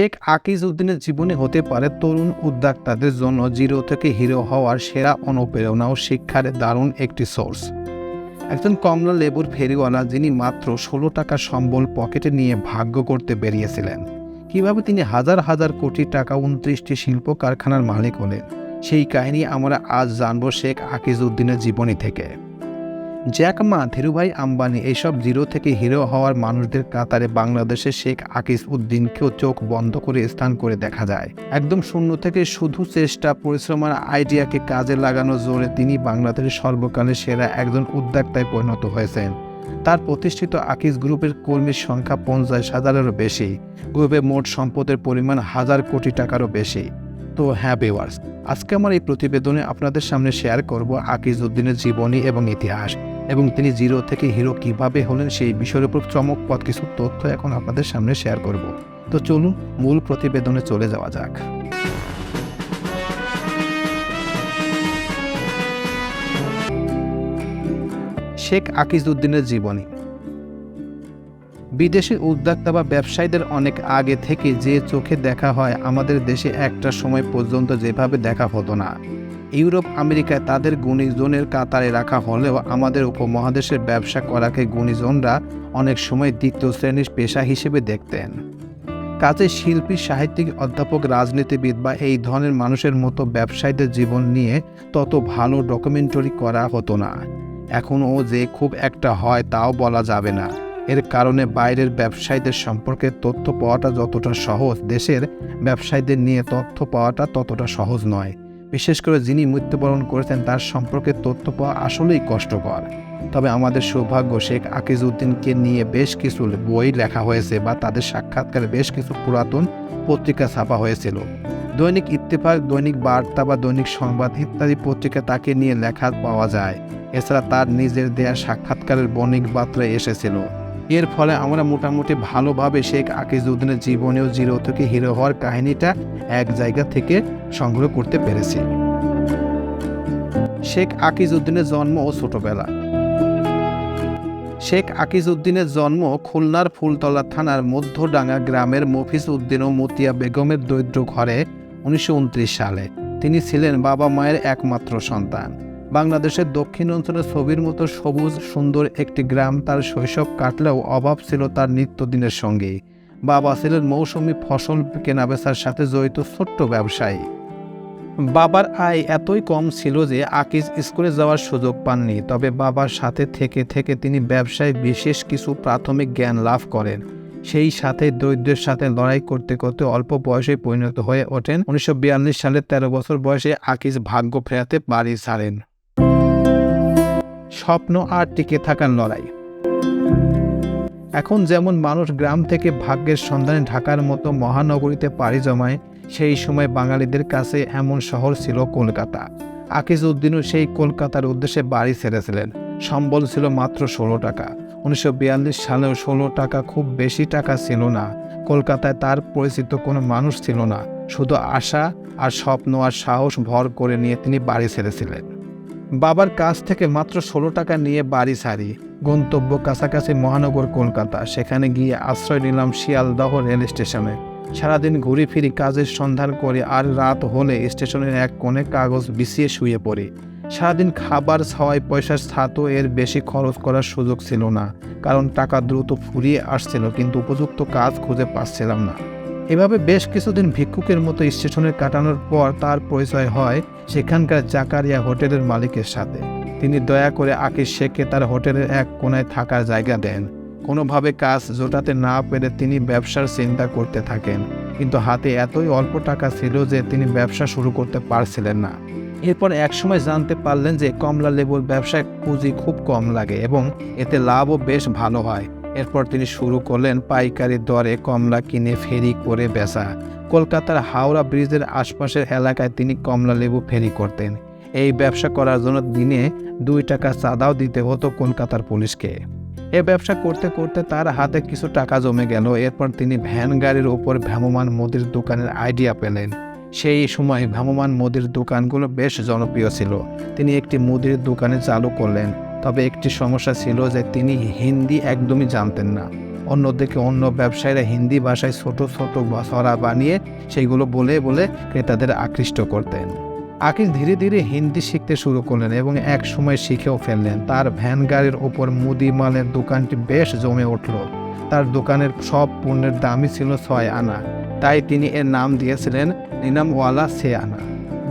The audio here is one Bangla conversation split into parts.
শেখ আকিজ উদ্দিনের জীবনে হতে পারে তরুণ উদ্যোক্তাদের জন্য জিরো থেকে হিরো হওয়ার সেরা অনুপ্রেরণা ও শিক্ষার দারুণ একটি সোর্স। একজন কমলা লেবুর ফেরিওয়ালা যিনি মাত্র ষোলো টাকা সম্বল পকেটে নিয়ে ভাগ্য করতে বেরিয়েছিলেন। কীভাবে তিনি হাজার হাজার কোটি টাকা উনত্রিশটি শিল্প কারখানার মালিক হলেন, সেই কাহিনী আমরা আজ জানব শেখ আকিজ উদ্দিনের জীবনী থেকে। জ্যাক মা ধীরুভাই আম্বানি এইসব জিরো থেকে হিরো হওয়ার মানুষদের কাতারে বাংলাদেশের শেখ আকিজ উদ্দিনকেও চোখ বন্ধ করে স্থান করে দেখা যায়। একদম শূন্য থেকে শুধু চেষ্টা, পরিশ্রম আর আইডিয়াকে কাজে লাগানো জোরে তিনি বাংলাদেশের সর্বকালের সেরা একজন উদ্যোক্তায় পরিণত হয়েছেন। তার প্রতিষ্ঠিত আকিজ গ্রুপের কর্মীর সংখ্যা পঞ্চাশ হাজারেরও বেশি। গ্রুপে মোট সম্পদের পরিমাণ হাজার কোটি টাকারও বেশি। তো হ্যাঁ বেওয়ার্স আজকে আমার এই প্রতিবেদনে আপনাদের সামনে শেয়ার করব আকিজ উদ্দিনের জীবনী এবং ইতিহাস। এবং তিনি জিরো থেকে হিরো কীভাবে হলেন সেই বিষয়ের উপর চমকপদ কিছু তথ্য এখন আপনাদের সামনে শেয়ার করব। তো চলুন, মূল প্রতিবেদনে চলে যাওয়া যাক। শেখ আকিজ উদ্দিনের জীবনী। বিদেশি উদ্যোক্তা বা ব্যবসায়ীদের অনেক আগে থেকে যে চোখে দেখা হয়, আমাদের দেশে একটা সময় পর্যন্ত যেভাবে দেখা হতো না। ইউরোপ, আমেরিকায় তাদের গুণীজনের কাতারে রাখা হলেও আমাদের উপমহাদেশের ব্যবসা করাকে গুণীজনরা অনেক সময় দ্বিতীয় শ্রেণির পেশা হিসেবে দেখতেন। কাজে শিল্পী, সাহিত্যিক, অধ্যাপক, রাজনীতিবিদ বা এই ধরনের মানুষের মতো ব্যবসায়ীদের জীবন নিয়ে তত ভালো ডকুমেন্টারি করা হতো না। এখনও যে খুব একটা হয় তাও বলা যাবে না। এর কারণে বাইরের ব্যবসায়ীদের সম্পর্কে তথ্য পাওয়াটা যতটা সহজ, দেশের ব্যবসায়ীদের নিয়ে তথ্য পাওয়াটা ততটা সহজ নয়। বিশেষ করে যিনি মৃত্যুবরণ করেছেন, তার সম্পর্কে তথ্য পাওয়া আসলেই কষ্টকর। তবে আমাদের সৌভাগ্য, শেখ আকিজ উদ্দিনকে নিয়ে বেশ কিছু বই লেখা হয়েছে বা তাদের সাক্ষাৎকারে বেশ কিছু পুরাতন পত্রিকা ছাপা হয়েছিল। দৈনিক ইত্তেফাক, দৈনিক বার্তা বা দৈনিক সংবাদ ইত্যাদি পত্রিকা তাকে নিয়ে লেখা পাওয়া যায়। এছাড়া তার নিজের দেয়া সাক্ষাৎকারের বণিক বার্তা এসেছিল। এর ফলে আমরা মোটামুটি ভালোভাবে শেখ আকিজউদ্দিনের জীবনেও জিরো থেকে হিরো হওয়ার কাহিনীটা এক জায়গা থেকে সংগ্রহ করতে পেরেছি। শেখ আকিজউদ্দিনের জন্ম ও ছোটবেলা। শেখ আকিজউদ্দিনের জন্ম খুলনার ফুলতলা থানার মধ্যডাঙ্গা গ্রামের মফিজ উদ্দিন ও মতিয়া বেগমের দরিদ্র ঘরে উনিশশো উনত্রিশ সালে। তিনি ছিলেন বাবা মায়ের একমাত্র সন্তান। বাংলাদেশের দক্ষিণ অঞ্চলের ছবির মতো সবুজ, সুন্দর একটি গ্রাম তার শৈশব কাটলেও অভাব ছিল তার নিত্যদিনের সঙ্গে। বাবা ছিলেন মৌসুমি ফসল কেনাবেচার সাথে জড়িত ছোট্ট ব্যবসায়ী। বাবার আয় এতই কম ছিল যে আকিজ স্কুলে যাওয়ার সুযোগ পাননি, তবে বাবার সাথে থেকে থেকে তিনি ব্যবসায় বিশেষ কিছু প্রাথমিক জ্ঞান লাভ করেন। সেই সাথে দরিদ্রের সাথে লড়াই করতে করতে অল্প বয়সে পরিণত হয়ে ওঠেন। উনিশশো সালে তেরো বছর বয়সে আকিজ ভাগ্য ফেরাতে বাড়ি ছাড়েন। স্বপ্ন আর টিকে থাকার লড়াই। এখন যেমন মানুষ গ্রাম থেকে ভাগ্যের সন্ধানে ঢাকার মতো মহানগরীতে পাড়ি জমায়, সেই সময় বাঙালিদের কাছে এমন শহর ছিল কলকাতা। আকিজ উদ্দিনও সেই কলকাতার উদ্দেশ্যে বাড়ি ছেড়েছিলেন। সম্বল ছিল মাত্র ষোলো টাকা। উনিশশো সালেও ষোলো টাকা খুব বেশি টাকা ছিল না। কলকাতায় তার পরিচিত কোনো মানুষ ছিল না। শুধু আশা আর স্বপ্ন আর সাহস ভর করে নিয়ে তিনি বাড়ি ছেড়েছিলেন। বাবার কাছ থেকে মাত্র ষোলো টাকা নিয়ে বাড়ি সারি। গন্তব্য কাছাকাছি মহানগর কলকাতা। সেখানে গিয়ে আশ্রয় নিলাম শিয়ালদহ রেল স্টেশনে। সারাদিন ঘুরে ফিরি কাজের সন্ধান করে আর রাত হলে স্টেশনের এক কোণে কাগজ বিছিয়ে শুয়ে পড়ি। সারাদিন খাবার ছয় পয়সার ছাতও এর বেশি খরচ করার সুযোগ ছিল না। কারণ টাকা দ্রুত ফুরিয়ে আসছিল, কিন্তু উপযুক্ত কাজ খুঁজে পাচ্ছিলাম না। এভাবে বেশ কিছুদিন ভিক্ষুকের মতো স্টেশনে কাটানোর পর তার পরিচয় হয় সেখানকার জাকারিয়া হোটেলের মালিকের সাথে। তিনি দয়া করে আকিস শেখকে তার হোটেলের এক কোনায় থাকার জায়গা দেন। কোনোভাবে কাজ জোটাতে না পেরে তিনি ব্যবসার চিন্তা করতে থাকেন। কিন্তু হাতে এতই অল্প টাকা ছিল যে তিনি ব্যবসা শুরু করতে পারছিলেন না। এরপর একসময় জানতে পারলেন যে কমলা লেবুর ব্যবসায় পুঁজি খুব কম লাগে এবং এতে লাভও বেশ ভালো হয়। এরপর তিনি শুরু করলেন পাইকারি দরে কমলা কিনে ফেরি করে বেচা। কলকাতার হাওড়া ব্রিজের আশপাশের এলাকায় তিনি কমলা লেবু ফেরি করতেন। এই ব্যবসা করার জন্য দিনে দুই টাকা চাঁদাও দিতে হতো কলকাতার পুলিশকে। এ ব্যবসা করতে করতে তার হাতে কিছু টাকা জমে গেল। এরপর তিনি ভ্যান গাড়ির ওপর ভ্রাম্যমান মুদির দোকানের আইডিয়া পেলেন। সেই সময় ভ্রাম্যমান মুদির দোকানগুলো বেশ জনপ্রিয় ছিল। তিনি একটি মুদির দোকানে চালু করলেন। তবে একটি সমস্যা ছিল যে তিনি হিন্দি একদমই জানতেন না। অন্যদিকে অন্য ব্যবসায়ীরা হিন্দি ভাষায় ছোট ছোট ছড়া বানিয়ে সেইগুলো বলে বলে ক্রেতাদের আকৃষ্ট করতেন। আকিস ধীরে ধীরে হিন্দি শিখতে শুরু করলেন এবং এক সময় শিখেও ফেললেন। তার ভ্যান গাড়ির ওপর মুদি মালের দোকানটি বেশ জমে উঠল। তার দোকানের সব পণ্যের দামই ছিল ছয় আনা। তাই তিনি এর নাম দিয়েছিলেন নিনামওয়ালা সে আনা।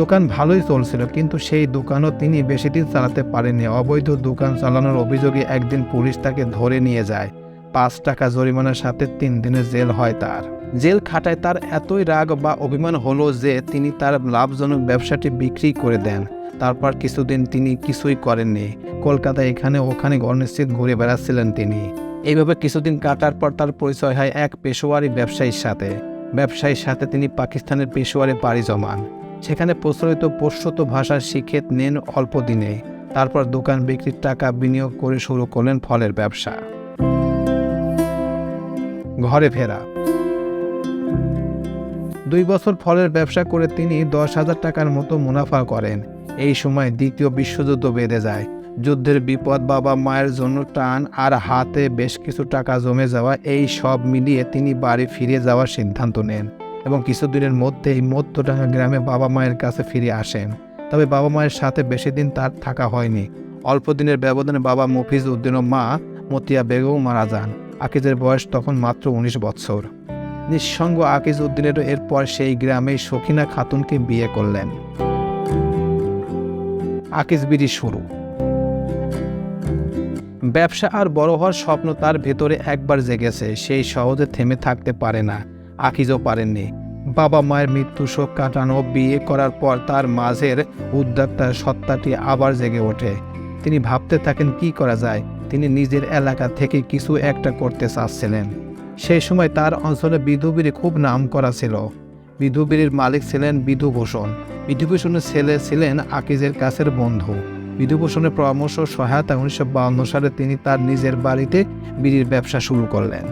দোকান ভালোই চলছিল, কিন্তু সেই দোকানও তিনি বেশি দিন চালাতে পারেননি। অবৈধ দোকান চালানোর অভিযোগে একদিন পুলিশ তাকে ধরে নিয়ে যায়। পাঁচ টাকা জরিমানার সাথে তিন দিনের জেল হয় তার। জেল খাটায় তার এতই রাগ বা অভিমান হলো যে তিনি তার লাভজনক ব্যবসাটি বিক্রি করে দেন। তারপর কিছুদিন তিনি কিছুই করেননি। কলকাতা এখানে ওখানে অনিশ্চিত ঘুরে বেড়াচ্ছিলেন তিনি। এইভাবে কিছুদিন কাটার পর তার পরিচয় হয় এক পেশোয়ারি ব্যবসায়ীর সাথে। ব্যবসায়ীর সাথে তিনি পাকিস্তানের পেশোয়ারে পাড়ি জমান। সেখানে প্রচলিত পশ্চাত ভাষা শিখে নেন অল্প দিনে। তারপর দোকান বিক্রির টাকা বিনিয়োগ করে শুরু করলেন ফলের ব্যবসা। ঘরে ফেরা। দুই বছর ফলের ব্যবসা করে তিনি দশ হাজার টাকার মতো মুনাফা করেন। এই সময় দ্বিতীয় বিশ্বযুদ্ধ বেঁধে যায়। যুদ্ধের বিপদ বাবা মায়ের জন্য টান আর হাতে বেশ কিছু টাকা জমে যাওয়া এই সব মিলিয়ে তিনি বাড়ি ফিরে যাওয়ার সিদ্ধান্ত নেন এবং কিছুদিনের মধ্যেই মধ্যডাঙ্গা গ্রামে বাবা মায়ের কাছে ফিরে আসেন। তবে বাবা মায়ের সাথে বেশি দিন তার থাকা হয়নি। অল্প দিনের ব্যবধানে বাবা মফিজ উদ্দিন ও মা মতিয়া বেগম মারা যান। আকিজের বয়স তখন মাত্র উনিশ বৎসর নিঃসঙ্গ আকিজ উদ্দিনেরও এরপর সেই গ্রামে সখিনা খাতুনকে বিয়ে করলেন। আকিজ বিড়ি শুরু। ব্যবসা আর বড় হওয়ার স্বপ্ন তার ভেতরে একবার জেগেছে, সেই সহজে থেমে থাকতে পারে না। আকিজও পারেননি। বাবা মায়ের মৃত্যু শোক কাটানো, বিয়ে করার পর তার মাঝের উদ্যোক্তার সত্তাটি আবার জেগে ওঠে। তিনি ভাবতে থাকেন, কি করা যায়? তিনি নিজের এলাকা থেকে কিছু একটা করতে চাচ্ছিলেন। সেই সময় তার অঞ্চলে বিধুবিরি খুব নাম করা ছিল। বিধুবিরির মালিক ছিলেন বিধুভূষণ। বিধুভূষণের ছেলে ছিলেন আকিজের কাছের বন্ধু। বিধুভূষণের পরামর্শ সহায়তা উনিশশো বাউন্ন সালে তিনি তার নিজের বাড়িতে বিড়ির ব্যবসা শুরু করলেন।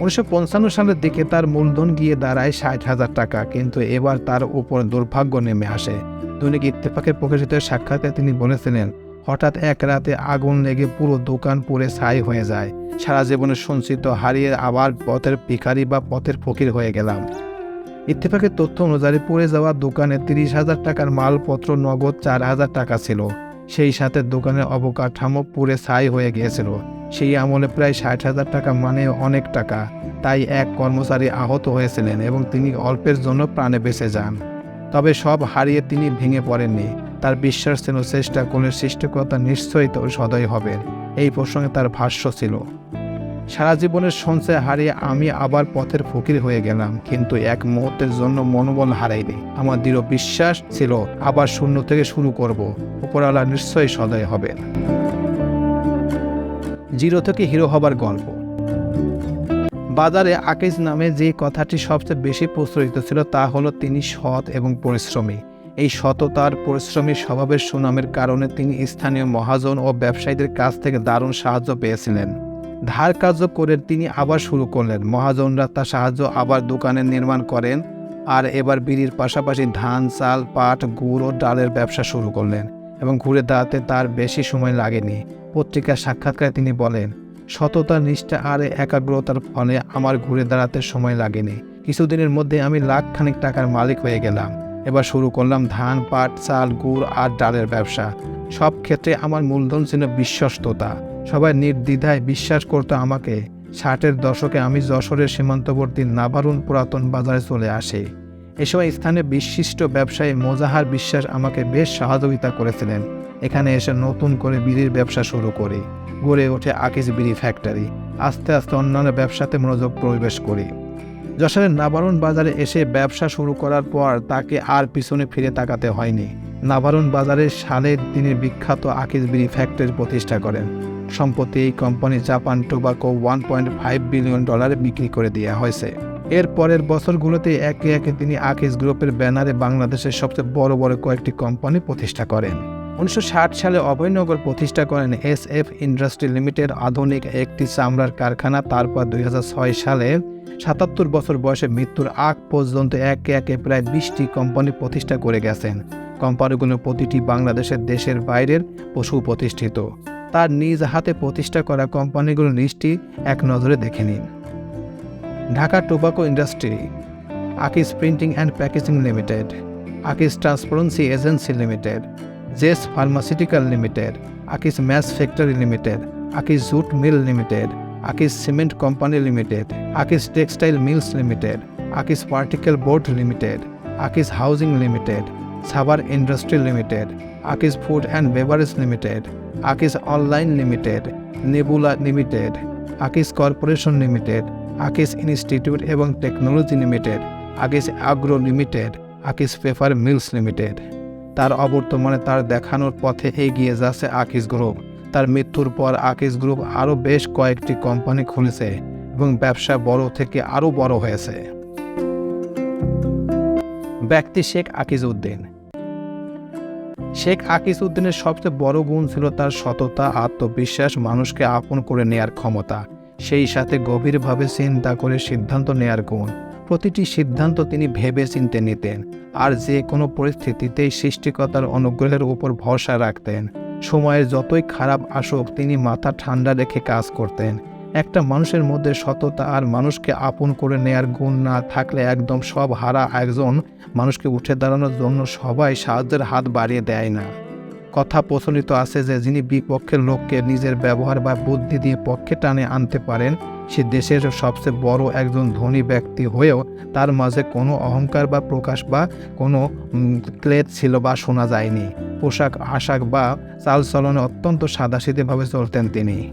উনিশশো পঞ্চান্ন সালের দিকে তার মূলধন গিয়ে দাঁড়ায় ষাট হাজার টাকা, কিন্তু এবার তার উপর দুর্ভাগ্য নেমে আসে। দৈনিক ইত্তেফাকের প্রকাশিত সাক্ষাতে তিনি বলেছিলেন হঠাৎ এক রাতে আগুন লেগে পুরো দোকান পুড়ে ছাই হয়ে যায়। সারা জীবনের সঞ্চিত হারিয়ে আবার পথের ভিখারি বা পথের ফকির হয়ে গেলাম। ইত্তেফাকের তথ্য অনুযায়ী পড়ে যাওয়া দোকানে তিরিশ হাজার টাকার মালপত্র, নগদ চার হাজার টাকা ছিল। সেই সাথে দোকানের অবকাঠামো পুড়ে ছাই হয়ে গিয়েছিল। সেই আমলে প্রায় ষাট হাজার টাকা মানে অনেক টাকা। তাই এক কর্মচারী আহত হয়েছিলেন এবং তিনি অল্পের জন্য প্রাণে বেঁচে যান। তবে সব হারিয়ে তিনি ভেঙে পড়েননি। তার বিশ্বাস ছিল চেষ্টা করলে সৃষ্টিকর্তা নিশ্চয়ই তো সদয় হবেন। এই প্রসঙ্গে তার ভাষ্য ছিল, সারা জীবনের সঞ্চয় হারিয়ে আমি আবার পথের ফকির হয়ে গেলাম, কিন্তু এক মুহূর্তের জন্য মনোবল হারাইনি। আমার দৃঢ় বিশ্বাস ছিল আবার শূন্য থেকে শুরু করব। উপরওয়ালা নিশ্চয়ই সদয় হবেন। জিরো থেকে হিরো হবার গল্প। বাজারে আকিজ নামে যে কথাটি সবচেয়ে বেশি প্রচলিত ছিল তা হলো তিনি সৎ এবং পরিশ্রমী। এই সততার, পরিশ্রমী স্বভাবের সুনামের কারণে তিনি স্থানীয় মহাজন ও ব্যবসায়ীদের কাছ থেকে দারুণ সাহায্য পেয়েছিলেন। ধার কার্য করে তিনি আবার শুরু করলেন। মহাজনরা তার সাহায্য আবার দোকানের নির্মাণ করেন আর এবার বিড়ির পাশাপাশি ধান, চাল, পাট, গুড় ও ডালের ব্যবসা শুরু করলেন এবং ঘুরে দাঁড়াতে তার বেশি সময় লাগেনি। পত্রিকার সাক্ষাৎকারে তিনি বলেন সততা নিষ্ঠা আর একাগ্রতার ফলে আমার ঘুরে দাঁড়াতে সময় লাগেনি। কিছুদিনের মধ্যে আমি লাখ খানিক টাকার মালিক হয়ে গেলাম। এবার শুরু করলাম ধান, পাট, চাল, গুড় আর ডালের ব্যবসা। সব ক্ষেত্রে আমার মূলধন ছিল বিশ্বস্ততা। সবাই নির্দ্বিধায় বিশ্বাস করতো আমাকে। ষাটের দশকে আমি যশোরের সীমান্তবর্তী নাভারুন পুরাতন বাজারে চলে আসি। এ স্থানে বিশিষ্ট ব্যবসায়ী মোজাহার বিশ্বাস আমাকে বেশ সহযোগিতা করেছিলেন। এখানে এসে নতুন করে বিড়ির ব্যবসা শুরু করি। গড়ে ওঠে আকিজ বিড়ি ফ্যাক্টরি। আস্তে আস্তে অন্যান্য ব্যবসাতে মনোযোগ প্রবেশ করি। যশোরের নাবারুন বাজারে এসে ব্যবসা শুরু করার পর তাকে আর পিছনে ফিরে তাকাতে হয়নি। নাবারুন বাজারের সালে তিনি বিখ্যাত আকিজ বিড়ি ফ্যাক্টরি প্রতিষ্ঠা করেন। সম্প্রতি এই company Japan tobacco one point five billion ডলারে বিক্রি করে দেওয়া হয়েছে। এর পরের বছরগুলোতে একে একে তিনি আকিজ গ্রুপের ব্যানারে বাংলাদেশের সবচেয়ে বড় বড় কয়েকটি কোম্পানি প্রতিষ্ঠা করেন। উনিশশো ষাট সালে অভয়নগর প্রতিষ্ঠা করেন এস এফ ইন্ডাস্ট্রি লিমিটেড, আধুনিক একটি চামড়ার কারখানা। তারপর দুই হাজার ছয় সালে সাতাত্তর বছর বয়সে মৃত্যুর আগ পর্যন্ত একে একে প্রায় বিশটি কোম্পানি প্রতিষ্ঠা করে গেছেন। কোম্পানিগুলো প্রতিটি বাংলাদেশের দেশের বাইরের পশু প্রতিষ্ঠিত। তার নিজ হাতে প্রতিষ্ঠা করা কোম্পানিগুলোর লিস্টটি এক নজরে দেখে নিন। Dhaka tobacco industry, Akij printing and packaging limited, Akij transparency agency limited, JS pharmaceutical limited, Akij match factory limited, Akij jute mill limited Akij cement company limited, Akij textile mills limited, Akij particle board limited, Akij housing limited সাবার industry limited, Akij food and beverage limited, Akij online limited, nebula limited, Akij corporation limited, Akij institute এবং technology limited, Akij agro limited, Akij paper mills limited. তার অবর্তমানে তার দেখানোর পথে এগিয়ে যাচ্ছে আকিস গ্রুপ। তার মৃত্যুর পর আকিস গ্রুপ আরও বেশ কয়েকটি কোম্পানি খুলেছে এবং ব্যবসা বড় থেকে আরও বড় হয়েছে। ব্যক্তি শেখ আকিজ উদ্দিন। শেখ আকিজ উদ্দিনের সবচেয়ে বড় গুণ ছিল তার সততা, আত্মবিশ্বাস, মানুষকে আপন করে নেয়ার ক্ষমতা। সেই সাথে গভীরভাবে চিন্তা করে সিদ্ধান্ত নেয়ার গুণ। প্রতিটি সিদ্ধান্ত তিনি ভেবে চিনতে নিতেন, আর যে কোনো পরিস্থিতিতেই সৃষ্টিকতার অনুগ্রহের উপর ভরসা রাখতেন। সময়ের যতই খারাপ আসুক, তিনি মাথা ঠান্ডা রেখে কাজ করতেন। একটা মানুষের মধ্যে সততা আর মানুষকে আপন করে নেয়ার গুণ না থাকলে একদম সব হারা একজন মানুষকে উঠে দাঁড়ানোর জন্য সবাই সাহায্যের হাত বাড়িয়ে দেয় না। কথা প্রচলিত আছে যে, যিনি বিপক্ষের লোককে নিজের ব্যবহার বা বুদ্ধি দিয়ে পক্ষে টানে আনতে পারেন সে দেশের সবচেয়ে বড় একজন ধনী ব্যক্তি হয়েও তার মাঝে কোনো অহংকার বা প্রকাশ বা কোনো ক্লেদ ছিল বা শোনা যায়নি। পোশাক, আশাক বা চালচলনে অত্যন্ত সাদাসিধেভাবে চলতেন তিনি।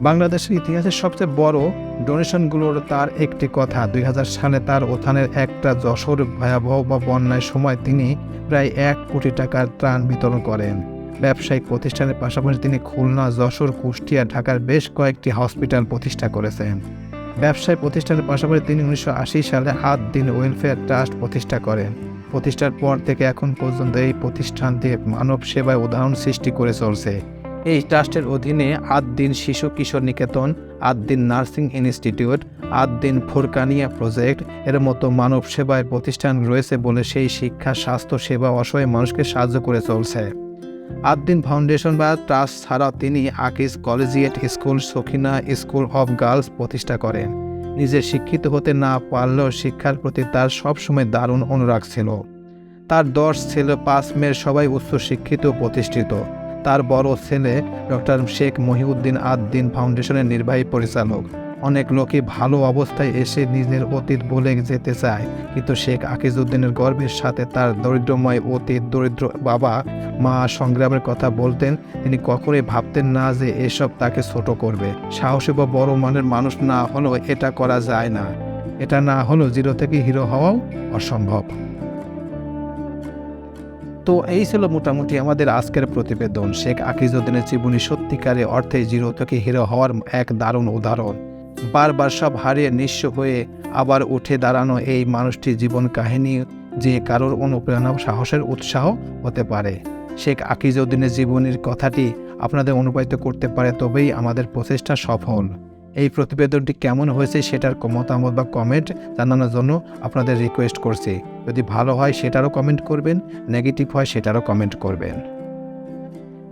বাংলাদেশের ইতিহাসের সবচেয়ে বড় ডোনেশনগুলোর তার একটি কথা। দুই হাজার সালে তার ওথানের একটা যশোর ভয়াবহ বা বন্যার সময় তিনি প্রায় এক কোটি টাকার ত্রাণ বিতরণ করেন। ব্যবসায়িক প্রতিষ্ঠানের পাশাপাশি তিনি খুলনা, যশোর, কুষ্টিয়া, ঢাকার বেশ কয়েকটি হসপিটাল প্রতিষ্ঠা করেছেন। ব্যবসায় প্রতিষ্ঠানের পাশাপাশি তিনি উনিশশো আশি সালে হাত দিন ওয়েলফেয়ার ট্রাস্ট প্রতিষ্ঠা করেন। প্রতিষ্ঠার পর থেকে এখন পর্যন্ত এই প্রতিষ্ঠানটি মানব সেবায় উদাহরণ সৃষ্টি করে চলছে। এই ট্রাস্টের অধীনে আট দিন শিশু কিশোর নিকেতন আট দিন নার্সিং ইনস্টিটিউট আট দিন ফুরকানিয়া প্রজেক্ট, এর মতো মানব সেবায় প্রতিষ্ঠান রয়েছে বলে সেই শিক্ষা, স্বাস্থ্য, সেবা অসহায় মানুষকে সাহায্য করে চলছে। আট দিন ফাউন্ডেশন বা ট্রাস্ট ছাড়াও তিনি Akij collegiate school Sakhina school of girls প্রতিষ্ঠা করেন। নিজে শিক্ষিত হতে না পারলেও শিক্ষার প্রতি তার সবসময় দারুণ অনুরাগ ছিল। তার দশ ছেলে, পাঁচ মেয়ের সবাই উচ্চ শিক্ষিত প্রতিষ্ঠিত। তার বড় ছেলে ডক্টর শেখ মহিউদ্দিন আদ-দিন ফাউন্ডেশনের নির্বাহী পরিচালক। অনেক লোকই ভালো অবস্থায় এসে নিজের অতীত বলে যেতে চায়। কিন্তু শেখ আকিজউদ্দিনের গর্বের সাথে তার দরিদ্রময় অতীত দরিদ্র বাবা মা সংগ্রামের কথা বলতেন, তিনি কখনোই ভাবতেন না যে এসব তাকে ছোট করবে। সাহসী বা বড় মানের মানুষ না হলেও এটা করা যায় না। এটা না হলেও জিরো থেকে হিরো হওয়াও অসম্ভব। তো এই ছিল মোটামুটি আমাদের আজকের প্রতিবেদন। শেখ আকিজউদ্দিনের জীবনী সত্যিকারে অর্থে জিরো থেকে হিরো হওয়ার এক দারুণ উদাহরণ। বারবার সব হারিয়ে নিঃস্ব হয়ে আবার উঠে দাঁড়ানো এই মানুষটির জীবন কাহিনী যে কারোর অনুপ্রেরণা সাহসের উৎসাহ হতে পারে। শেখ আকিজউদ্দিনের জীবনের কথাটি আপনাদের অনুপ্রাণিত করতে পারে, তবেই আমাদের প্রচেষ্টা সফল। এই প্রতিবেদনটি কেমন হয়েছে সেটার মতামত বা কমেন্ট জানানোর জন্য আপনাদের রিকোয়েস্ট করছি। যদি ভালো হয় সেটারও কমেন্ট করবেন নেগেটিভ হয় সেটারও কমেন্ট করবেন।